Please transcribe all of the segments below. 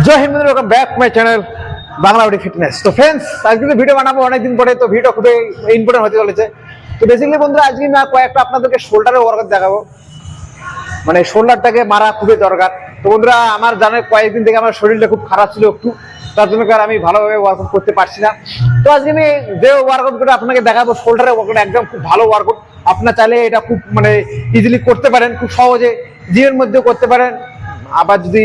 Joy Hind welcome back my channel Bangla body fitness তো friends আজকে তো ভিডিও বানাবো অনেকদিন পরে, তো ভিডিও খুবই ইম্পর্টেন্ট হতে চলেছে। তো বেসিক্যালি বন্ধুরা, আজকে আমি কয়েকটা আপনাদেরকে শোল্ডারের ওয়ার্কআউট দেখাবো। মানে শোল্ডারটাকে মারা খুবই দরকার। তো বন্ধুরা, আমার জানে কয়েকদিন থেকে আমার শরীরটা খুব খারাপ ছিল একটু, তার জন্য কারণ আমি ভালোভাবে ওয়ার্কআউট করতে পারছি না। তো আজকে আমি যে ওয়ার্কআউট করে আপনাকে দেখাবো শোল্ডারের ওয়ার্কআউট একদম খুব ভালো ওয়ার্কআউট আপনার চাইলে এটা খুব মানে ইজিলি করতে পারেন, খুব সহজে জিমের মধ্যেও করতে পারেন। আবার যদি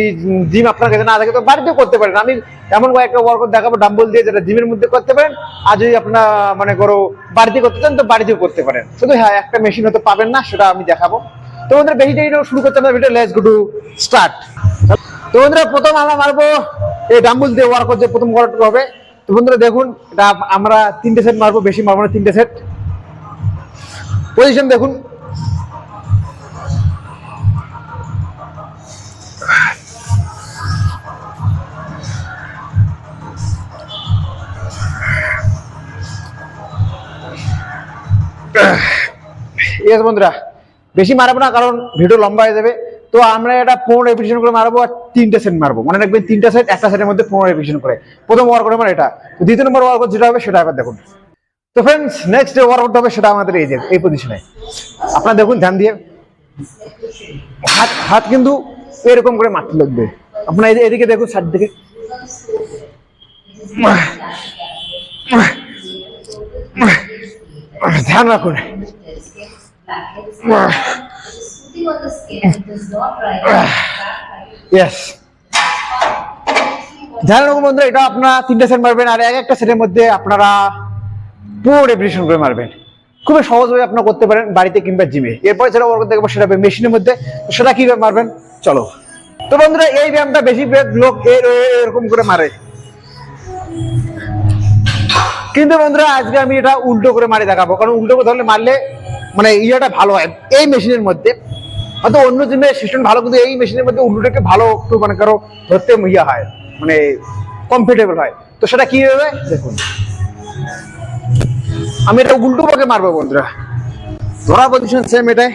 জিম আপনার কাছে না থাকে, তো বাড়িতেও করতে পারেন। আমি এমন কয়েকটা ওয়ার্কআউট দেখাবো ডাম্বল দিয়ে যেটা জিমের মধ্যে করতে পারেন। আর যদি আপনার মানে করো, বাড়িতে করতে চান, তো বাড়িতেও করতে পারেন। শুধু হ্যাঁ একটা মেশিন হয়তো পাবেন না, সেটা আমি দেখাবো। তো বন্ধুরা, বেশি দেরি শুরু করতে আমরা video let's go to start তো বন্ধুরা, প্রথম আমরা মারবো এই ডাম্বল দিয়ে ওয়ার্কআউট যে প্রথম ওয়ার্কআউট হবে। তো বন্ধুরা, দেখুন, এটা আমরা তিনটে সেট মারবো, বেশি মারবো না, তিনটে সেট পজিশন দেখুন। ইয়েস বন্ধুরা, বেশি মারবো না, কারণ ভিডিও লম্বা হয়ে যাবে। তো আমরা এটা পনেরো এপিসোড করে মারবো আর তিনটে সেট মারবো। মনে রাখবেন, তিনটা সেট একটা সেটের মধ্যে পনেরো এপিসোড করে। প্রথম ওয়ার্ক করে মানে এটা। দ্বিতীয় নম্বর ওয়ার্ক যেটা হবে সেটা এবার দেখুন। তো ফ্রেন্ডস নেক্সট যে ওয়ার্কআউট হবে সেটা আমাদের এই যে, এই পজিশনে আপনারা দেখুন, ধ্যান দিয়ে। হাত হাত কিন্তু এরকম করে মারতে লাগবে। আপনার এদিকে দেখুন সাইড দিকে। ধ্যান রাখুন. ইয়েস ধ্যান রাখুন বন্ধুরা, এটা আপনারা তিনটা সেট মারবেন আর এক একটা সেটের মধ্যে আপনারা পুরো রেপিটেশন করে মারবেন। খুবই সহজভাবে আপনারা করতে পারেন বাড়িতে কিংবা জিমে এরপরে যেটা ওয়ার্ক দেখব, সেটা মেশিনের মধ্যে। সেটা কীভাবে মারবেন? চলো। তো বন্ধুরা, এই ব্যায়ামটা বেশি লোক এরকম করে মারে। কিন্তু বন্ধুরা, আজকে আমি এটা উল্টো করে মারি দেখাবো। কারণ উল্টো করে ধরলে মারলে মানে ইয়েটা ভালো হয়। এই মেশিনের মধ্যে। হয়তো অন্য জিমের সিস্টেম ভালো, কিন্তু এই মেশিনের মধ্যে উল্টোটাকে ভালো একটু মানে কারও ধরতে ইয়ে হয় মানে কমফোর্টেবল হয়। তো সেটা কি হবে? দেখুন। আমি এটা উল্টো পাকে মারবো বন্ধুরা। ধরা পজিশন সেম এটাই।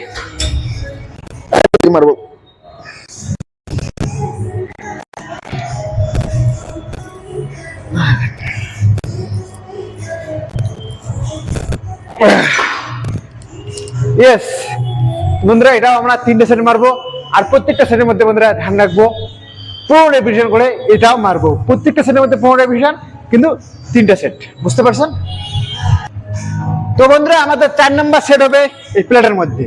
মারবো। ইয়েস বন্ধুরা, এটাও আমরা তিনটে সেট মারবো, আর প্রত্যেকটা সেটের মধ্যে বন্ধুরা ধ্যান রাখব পনেরো রিভিশন করে এটাও মারবো। প্রত্যেকটা সেটের মধ্যে পনেরো রিভিশন কিন্তু তিনটা সেট বুঝতে পারছেন? তো বন্ধুরা, আমাদের চার নাম্বার সেট হবে এই প্লেটের মধ্যে।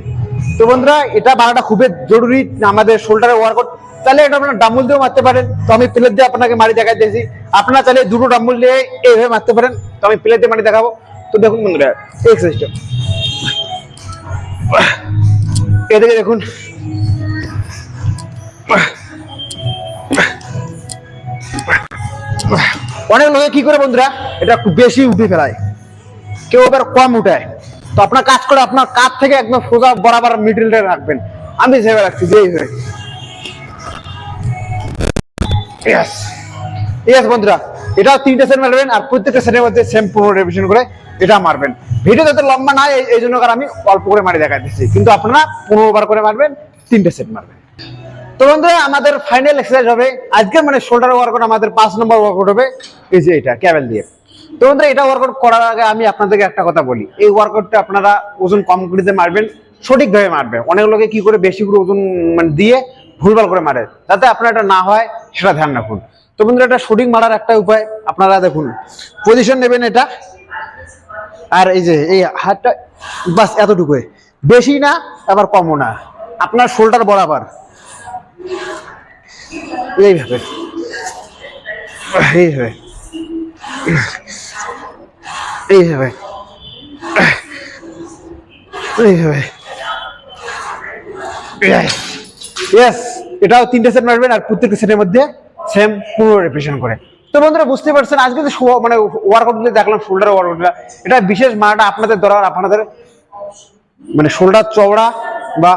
তো বন্ধুরা, এটা বাড়াটা খুবই জরুরি, আমাদের শোল্ডারের ওয়ার্কআউট তাহলে এটা আপনারা ডাম্বল দিয়েও মারতে পারেন। তো আমি প্লেট দিয়ে আপনাকে মারি দেখাই দিয়েছি। আপনারা চাইলে দুটো ডাম্বল দিয়ে এইভাবে মারতে পারেন। তো আমি প্লেট দিয়ে মারি দেখাবো। তো দেখুন বন্ধুরা এই এক্সারসাইজটা এদিকে দেখুন। অনেক লোকে কি করে বন্ধুরা, এটা একটু বেশি উঠে ফেলায়। কেউ আবার কম উঠায়। তো আপনার কাজ করে, আপনার কাজ থেকে একদম সোজা বরাবর মিডিলটা রাখবেন। আমি সেভাবে রাখছি যে এইভাবে ইয়েস ইয়েস বন্ধুরা। এটাও তিনটে সেট মারবেন আর প্রত্যেকটা সেটের মধ্যে সেম পনেরো রেভিশন করে এটা মারবেন। ভিডিও যাতে লম্বা না এই- জন্য আমি অল্প করে মারি দেখা দিচ্ছি। কিন্তু আপনারা পনেরো বার করে মারবেন, তিনটে সেট মারবেন। তো বন্ধুরা, আমাদের ফাইনাল এক্সারসাইজ হবে। আজকে মানে শোল্ডার ওয়ার্কআউট আমাদের পাঁচ নম্বর ওয়ার্কআউট হবে। এই যে এটা ক্যাবেল দিয়ে। তো বন্ধুরা, এটা ওয়ার্কআউট করার আগে আমি আপনাদেরকে একটা কথা বলি। এই ওয়ার্কআউটটা আপনারা ওজন কম করে মারবেন, সঠিকভাবে মারবেন। অনেক লোকে কি করে বেশি করে ওজন মানে দিয়ে ভুলভাল করে মারে। যাতে আপনার এটা না হয়, সেটা ধ্যান রাখুন। তো বন্ধুরা, এটা সঠিক মারার একটা উপায়, আপনারা দেখুন। পজিশন নেবেন এটা আর এই যে, এই হাতটা, বাস এতটুকুই। বেশি না, আবার কমও না। আপনার শোল্ডার বরাবর। এইভাবে। এইভাবে। এইভাবে। এইভাবে। ইয়েস এটাও তিনটে সেট মারবেন আর প্রত্যেকটা সেটের মধ্যে সেম পুরো রেপ্রেশন করে। তো বন্ধুরা বুঝতে পারছেন, আজকে যে মানে ওয়ার্কআউট দেখলাম, শোল্ডার ওয়ার্কআউটটা এটা বিশেষ মানাটা আপনাদের দরকার আপনাদের মানে শোল্ডার চওড়া বা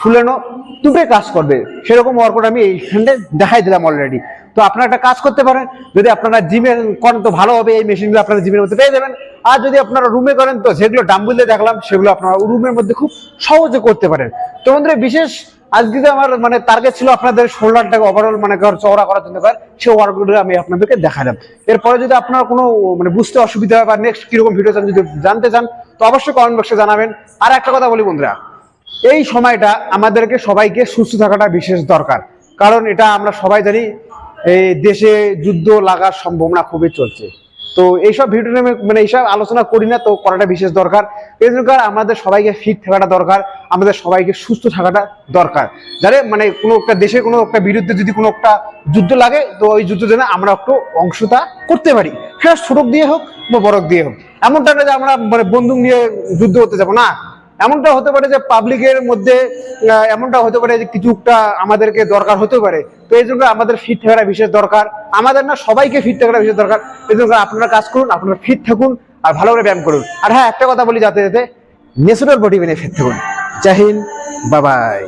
ফুলানো দুটোই কাজ করবে। সেরকম ওয়ার্কআউট আমি এইখানটা দেখাই দিলাম অলরেডি তো আপনারা একটা কাজ করতে পারেন, যদি আপনারা জিমে করেন তো ভালো হবে, এই মেশিনগুলো আপনারা জিমের মধ্যে পেয়ে যাবেন। আর যদি আপনারা রুমে করেন, তো যেগুলো ডাম্বুল দিয়ে দেখলাম, সেগুলো আপনারা রুমের মধ্যে খুব সহজে করতে পারেন। তো বন্ধুরা বিশেষ আজকে যে আমার মানে টার্গেট ছিল আপনাদের শোল্ডারটাকে ওভারঅল মানে চওড়া করার জন্য সেই ওয়ার্কগুলো আমি আপনাদেরকে দেখালাম এরপরে যদি আপনার কোনো মানে বুঝতে অসুবিধা হয় বা নেক্সট কীরকম ভিডিও চান যদি জানতে চান, তো অবশ্যই কমেন্ট বক্সে জানাবেন। আর একটা কথা বলি বন্ধুরা, এই সময়টা আমাদেরকে সবাইকে সুস্থ থাকাটা বিশেষ দরকার। কারণ এটা আমরা সবাই জানি, এই দেশে যুদ্ধ লাগার সম্ভাবনা খুবই চলছে। তো এইসব ভিডিও মানে এইসব আলোচনা করি না, তো করাটা বিশেষ দরকার। এই আমাদের সবাইকে ফিট থাকাটা দরকার, আমাদের সবাইকে সুস্থ থাকাটা দরকার। যাতে মানে কোনো একটা দেশে কোনো একটা বিরুদ্ধে যদি কোনো একটা যুদ্ধ লাগে, তো ওই যুদ্ধ যেন আমরা একটু অংশতা করতে পারি। সেটা ছোটক দিয়ে হোক বা বড়ক দিয়ে হোক। এমনটা না যে আমরা মানে বন্দুক নিয়ে যুদ্ধ করতে যাব না। এমনটা হতে পারে যে পাবলিকের মধ্যে এমনটা হতে পারে যে কিছুটা আমাদেরকে দরকার হতে পারে। তো এই জন্য আমাদের ফিট থাকাটা বিশেষ দরকার। আমাদের না সবাইকে ফিট থাকাটা বিশেষ দরকার। এই জন্য আপনারা কাজ করুন, আপনারা ফিট থাকুন, আর ভালো করে ব্যায়াম করুন। আর হ্যাঁ একটা কথা বলি যাতে যাতে ন্যাচুরাল বডি বেনিফিট থাকুন। জয় হিন্দ বাবাই